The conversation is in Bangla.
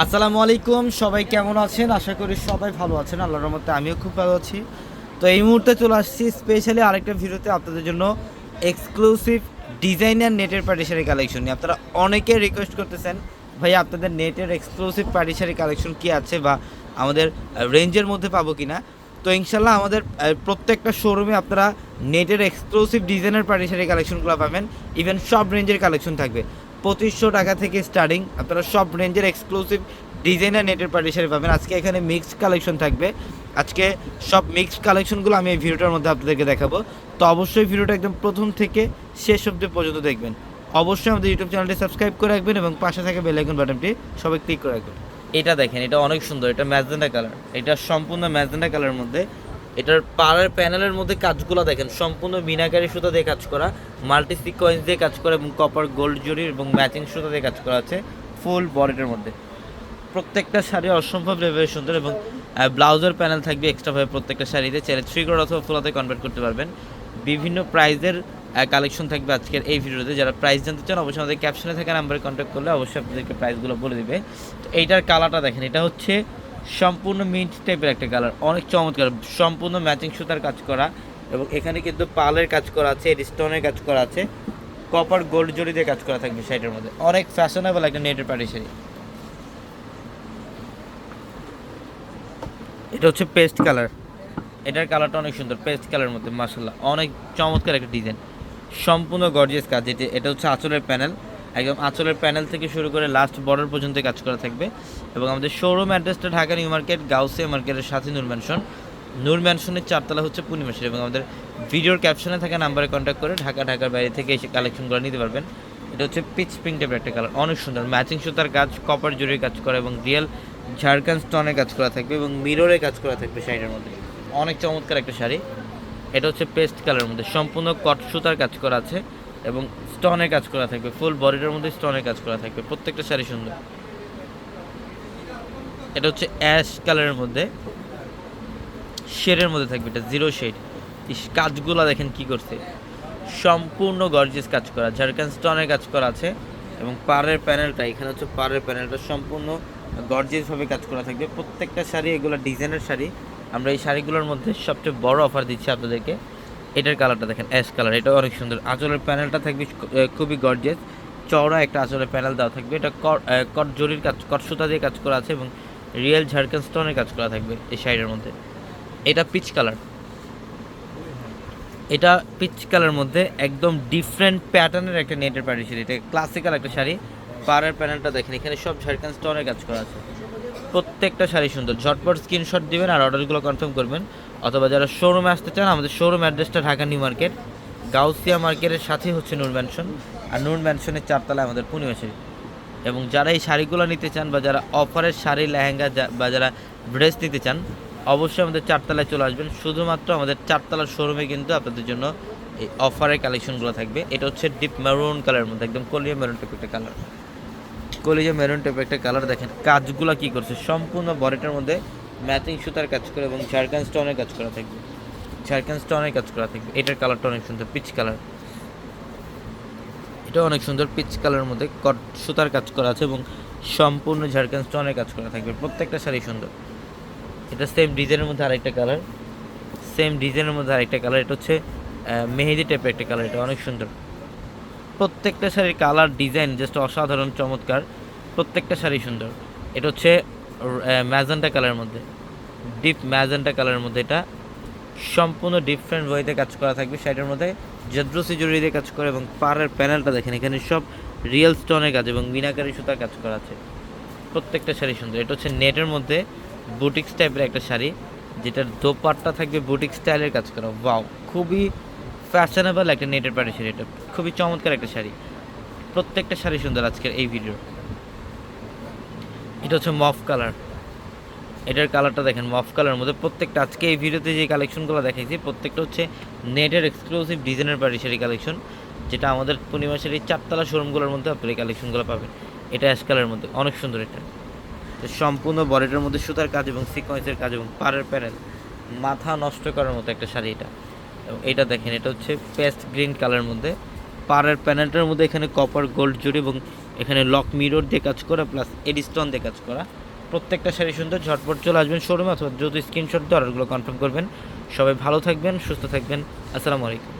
আসসালামু আলাইকুম, সবাই কেমন আছেন? আশা করি সবাই ভালো আছেন। আল্লাহর রহমতে আমিও খুব ভালো আছি। তো এই মুহূর্তে চলে আসছি স্পেশালি আরেকটা ভিডিওতে আপনাদের জন্য এক্সক্লুসিভ ডিজাইনার নেটের পার্টিশারি কালেকশন নিয়ে। আপনারা অনেকে রিকোয়েস্ট করতেছেন ভাই আপনাদের নেটের এক্সক্লুসিভ পার্টিশারি কালেকশন কি আছে বা আমাদের রেঞ্জের মধ্যে পাবো কিনা? তো ইনশাল্লাহ আমাদের প্রত্যেকটা শোরুমে আপনারা নেটের এক্সক্লুসিভ ডিজাইনার পার্টিশারি কালেকশনগুলো পাবেন। ইভেন সব রেঞ্জের কালেকশন থাকবে। পঁচিশশো টাকা থেকে স্টার্টিং আপনারা সব রেঞ্জের এক্সক্লুসিভ ডিজাইনার নেটের পার্টিশারি পাবেন। আজকে এখানে মিক্সড কালেকশন থাকবে। আজকে সব মিক্সড কালেকশনগুলো আমি এই ভিডিওটার মধ্যে আপনাদেরকে দেখাবো। তো অবশ্যই ভিডিওটা একদম প্রথম থেকে শেষ অবধি পর্যন্ত দেখবেন। অবশ্যই আমাদের ইউটিউব চ্যানেলটি সাবস্ক্রাইব করে রাখবেন এবং পাশে থাকা বেল আইকন বাটনটি সবাই ক্লিক করে রাখবেন। এটা দেখেন, এটা অনেক সুন্দর। এটা ম্যাজেন্ডা কালার এটা সম্পূর্ণ ম্যাজেন্ডা কালারের মধ্যে এটার পাড়ের প্যানেলের মধ্যে কাজগুলো দেখেন, সম্পূর্ণ মিনাকারি সুতা দিয়ে কাজ করা মাল্টি সিকোয়েন্স দিয়ে কাজ করা এবং কপার গোল্ড জরি এবং ম্যাচিং সুতা দিয়ে কাজ করা আছে ফুল বডিটার মধ্যে। প্রত্যেকটা শাড়ি অসম্ভব লেভেলের সুন্দর এবং ব্লাউজের প্যানেল থাকবে এক্সট্রাভাবে প্রত্যেকটা শাড়িতে, চাইলে থ্রি কোড অথবা ফুলাতে কনভার্ট করতে পারবেন। বিভিন্ন প্রাইজের কালেকশন থাকবে আজকের এই ভিডিওতে। যারা প্রাইস জানতে চান, অবশ্যই আমাদের ক্যাপশনে থাকা নাম্বারে কন্ট্যাক্ট করলে অবশ্যই আপনাদেরকে প্রাইসগুলো বলে দিবে। তো এইটার কালারটা দেখেন, এটা হচ্ছে সম্পূর্ণ মিন্ট টাইপের একটা কালার অনেক চমৎকার, সম্পূর্ণ ম্যাচিং সুতার কাজ করা এবং এখানে কিন্তু পালের কাজ করা আছে স্টোনের কাজ করা আছে কপার গোল্ড জড়ি দিয়ে কাজ করা থাকবে শাড়িটার মধ্যে। অনেক ফ্যাশনেবল একটা নেটের পার্টি শাড়ি। এটা হচ্ছে পেস্ট কালার এটার কালারটা অনেক সুন্দর পেস্ট কালারের মধ্যে মার্শাল্লাহ অনেক চমৎকার একটা ডিজাইন সম্পূর্ণ গর্জিয়াস কাজ যেটি এটা হচ্ছে আঁচলের প্যানেল একদম আঁচলের প্যানেল থেকে শুরু করে লাস্ট বর্ডার পর্যন্ত কাজ করা থাকবে। এবং আমাদের শোরুম অ্যাড্রেসটা ঢাকা নিউ মার্কেট, গাউসিয়া মার্কেটের সাথে নূর ম্যানশন নূর ম্যানশনের চারতলা হচ্ছে পূর্ণিমাসের এবং আমাদের ভিডিওর ক্যাপশনে থাকা নাম্বারে কন্ট্যাক্ট করে ঢাকা, ঢাকার বাইরে থেকে এসে কালেকশনগুলো নিতে পারবেন। এটা হচ্ছে পিচ পিঙ্ক টাইপের একটা কালার অনেক সুন্দর। ম্যাচিং সুতার কাজ কপার জুড়ির কাজ করা এবং রিয়েল ঝাড়খান স্টোনের কাজ করা থাকবে এবং মিররে কাজ করা থাকবে শাড়ির মধ্যে। অনেক চমৎকার একটা শাড়ি। এটা হচ্ছে পেস্ট কালারের মধ্যে। সম্পূর্ণ কট সুতার কাজ করা আছে। এবং স্টোনের কাজ করা থাকবে ফুল বডিটার মধ্যে স্টোনের কাজ করা থাকবে, প্রত্যেকটা শাড়ি সুন্দর। এটা হচ্ছে অ্যাশ কালারের মধ্যে শেডের মধ্যে থাকবে, এটা জিরো শেড কাজগুলো দেখেন কি করছে। সম্পূর্ণ গর্জিয়াস কাজ করা ঝাড়খান স্টোনের কাজ করা আছে, এবং পাড়ের প্যানেলটা এখানে হচ্ছে পাড়ের প্যানেলটা সম্পূর্ণ গর্জিয়াসভাবে কাজ করা থাকবে। প্রত্যেকটা শাড়ি, এগুলো ডিজাইনের শাড়ি। আমরা এই শাড়িগুলোর মধ্যে সবচেয়ে বড় অফার দিচ্ছি আপনাদেরকে। এটার কালারটা দেখেন, অ্যাশ কালার। এটা অনেক সুন্দর। আঁচলের প্যানেলটা থাকবে খুবই গর্জিয়াস চওড়া একটা আঁচলের প্যানেল দেওয়া থাকবে। এটা কট জরির কাজ, কট সুতা দিয়ে কাজ করা আছে এবং রিয়েল ঝাড়খান স্টোনের কাজ করা থাকবে এই শাড়ির মধ্যে। এটা পিচ কালার এটা পিচ কালার মধ্যে একদম ডিফারেন্ট প্যাটার্নের একটা নেটের পাড়ি শাড়ি। এটা ক্লাসিক্যাল একটা শাড়ি। পাড়ের প্যানেলটা দেখেন, এখানে সব ঝাড়খান স্টোনের কাজ করা আছে। প্রত্যেকটা শাড়ি সুন্দর। ঝটপট স্ক্রিনশট দিবেন আর অর্ডারগুলো কনফার্ম করবেন। অথবা যারা শোরুমে আসতে চান, আমাদের শোরুম অ্যাড্রেসটা ঢাকা নিউ মার্কেট, গাউসিয়া মার্কেটের সাথে হচ্ছে নূর ম্যানশন আর নূর ম্যানশনের চারতলায় আমাদের পূর্ণিমা শাড়ি এবং যারা এই শাড়িগুলো নিতে চান বা যারা অফারের শাড়ি, লেহেঙ্গা বা যারা ড্রেস নিতে চান, অবশ্যই আমাদের চারতলায় চলে আসবেন। শুধুমাত্র আমাদের চারতলার শোরুমে কিন্তু আপনাদের জন্য এই অফারের কালেকশনগুলো থাকবে। এটা হচ্ছে ডিপ মেরুন কালারের মধ্যে, একদম কলিয়া মেরুন টাইপের একটা কালার কলিজা মেরুন টাইপের একটা কালার দেখেন, কাজগুলো কী করছে? সম্পূর্ণ বডিটার মধ্যে ম্যাচিং সুতার কাজ করে এবং ঝাড়খান স্টোনের কাজ করা থাকবে। ঝাড়খান স্টোনের কাজ করা থাকবে। এটার কালারটা অনেক সুন্দর, পিচ কালার। এটা অনেক সুন্দর, পিচ কালারের মধ্যে কট সুতার কাজ করা আছে এবং সম্পূর্ণ ঝাড়খান স্টোনের কাজ করা থাকবে। প্রত্যেকটা শাড়ি সুন্দর। এটা সেম ডিজাইনের মধ্যে আরেকটা কালার। সেম ডিজাইনের মধ্যে আরেকটা কালার। এটা হচ্ছে মেহেদি টাইপের একটা কালার। এটা অনেক সুন্দর। প্রত্যেকটা শাড়ির কালার ডিজাইন জাস্ট অসাধারণ, চমৎকার। প্রত্যেকটা শাড়ি সুন্দর। এটা হচ্ছে ম্যাজেন্টা কালারের মধ্যে। ডিপ ম্যাজেন্টা কালারের মধ্যে এটা। সম্পূর্ণ ডিফারেন্ট ওয়েতে কাজ করা থাকবে। শাড়ির মধ্যে জদ্রসি জড়ি দিয়ে কাজ করে এবং পাড়ের প্যানেলটা দেখেন, এখানে সব রিয়েল স্টোনের কাজ এবং মিনাকারি সুতার কাজ করা আছে। প্রত্যেকটা শাড়ি সুন্দর। এটা হচ্ছে নেটের মধ্যে বুটিক্স টাইপের একটা শাড়ি, যেটার দোপাট্টা থাকবে বুটিক স্টাইলের কাজ করা। ওয়াও খুবই ফ্যাশনেবল একটা নেটের পাড়ি শাড়ি এটা। খুবই চমৎকার একটা শাড়ি। প্রত্যেকটা শাড়ি সুন্দর আজকের এই ভিডিও এটা হচ্ছে মফ কালার। এটার কালারটা দেখেন, মফ কালারের মধ্যে প্রত্যেকটা, আজকে এই ভিডিওতে যে কালেকশনগুলো দেখাইছি, প্রত্যেকটা হচ্ছে নেটের এক্সক্লুসিভ ডিজাইনের পাড়ি শাড়ি কালেকশন, যেটা আমাদের পূর্ণিমাসের এই চারতলা শোরুমগুলোর মধ্যে আপনি এই কালেকশনগুলো পাবেন। এটা অ্যাশ কালারের মধ্যে, অনেক সুন্দর এটা। তো সম্পূর্ণ বডিটার মধ্যে সুতার কাজ এবং সিকোয়েন্সের কাজ এবং পাড়ের প্যানেল মাথা নষ্ট করার মতো একটা শাড়ি এটা। এবং এটা দেখেন, এটা হচ্ছে পেস্ট গ্রিন কালারের মধ্যে। পাড়ের প্যানেলটার মধ্যে এখানে কপার গোল্ড জুড়ি এবং এখানে লক মিরর দিয়ে কাজ করা প্লাস এডিস্টন দিয়ে কাজ করা। প্রত্যেকটা শাড়ি সুন্দর, ঝটপট চলে আসবেন শোরুমে অথবা যদি স্ক্রিনশট দিয়ে অর্ডারগুলো কনফার্ম করবেন। সবাই ভালো থাকবেন, সুস্থ থাকবেন। আসসালামু আলাইকুম।